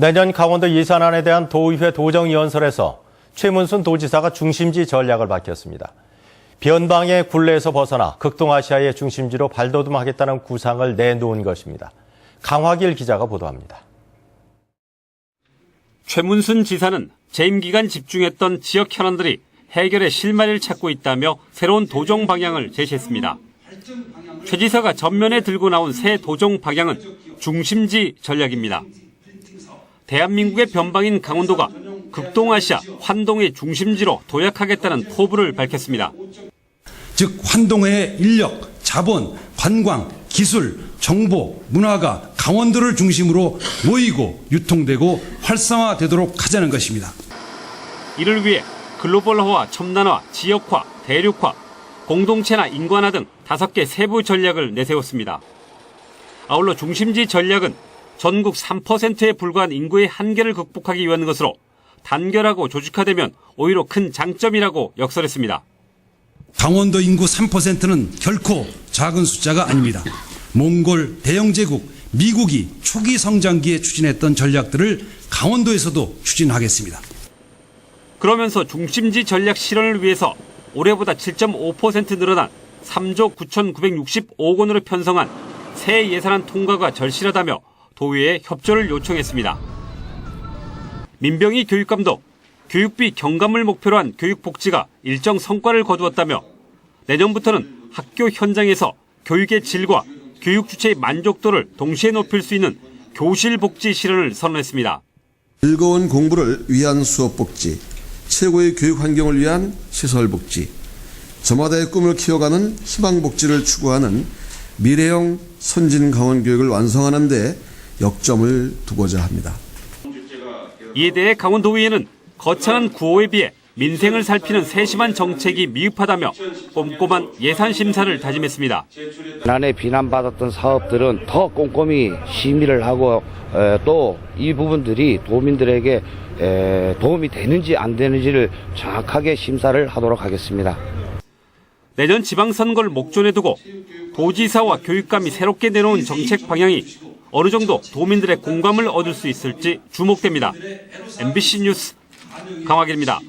내년 강원도 예산안에 대한 도의회 도정위원설에서 최문순 도지사가 중심지 전략을 밝혔습니다. 변방의 굴레에서 벗어나 극동아시아의 중심지로 발돋움하겠다는 구상을 내놓은 것입니다. 강화길 기자가 보도합니다. 최문순 지사는 재임 기간 집중했던 지역 현안들이 해결의 실마리를 찾고 있다며 새로운 도정 방향을 제시했습니다. 최 지사가 전면에 들고 나온 새 도정 방향은 중심지 전략입니다. 대한민국의 변방인 강원도가 극동아시아 환동의 중심지로 도약하겠다는 포부를 밝혔습니다. 즉 환동의 인력, 자본, 관광, 기술, 정보, 문화가 강원도를 중심으로 모이고 유통되고 활성화되도록 하자는 것입니다. 이를 위해 글로벌화와 첨단화, 지역화, 대륙화, 공동체나 인관화 등 다섯 개 세부 전략을 내세웠습니다. 아울러 중심지 전략은 전국 3%에 불과한 인구의 한계를 극복하기 위한 것으로 단결하고 조직화되면 오히려 큰 장점이라고 역설했습니다. 강원도 인구 3%는 결코 작은 숫자가 아닙니다. 몽골, 대영제국, 미국이 초기 성장기에 추진했던 전략들을 강원도에서도 추진하겠습니다. 그러면서 중심지 전략 실현을 위해서 올해보다 7.5% 늘어난 3조 9,965억 원으로 편성한 새 예산안 통과가 절실하다며 도의회에 협조를 요청했습니다. 민병희 교육감도 교육비 경감을 목표로 한 교육복지가 일정 성과를 거두었다며 내년부터는 학교 현장에서 교육의 질과 교육 주체의 만족도를 동시에 높일 수 있는 교실 복지 실현을 선언했습니다. 즐거운 공부를 위한 수업 복지, 최고의 교육 환경을 위한 시설 복지, 저마다의 꿈을 키워가는 희망 복지를 추구하는 미래형 선진 강원 교육을 완성하는 데 역점을 두고자 합니다. 이에 대해 강원도의회는 거창한 구호에 비해 민생을 살피는 세심한 정책이 미흡하다며 꼼꼼한 예산 심사를 다짐했습니다. 지난해 비난받았던 사업들은 더 꼼꼼히 심의를 하고 또 이 부분들이 도민들에게 에, 도움이 되는지 안 되는지를 정확하게 심사를 하도록 하겠습니다. 내년 지방선거를 목전에 두고 도지사와 교육감이 새롭게 내놓은 정책 방향이 어느 정도 도민들의 공감을 얻을 수 있을지 주목됩니다. MBC 뉴스 강화길입니다.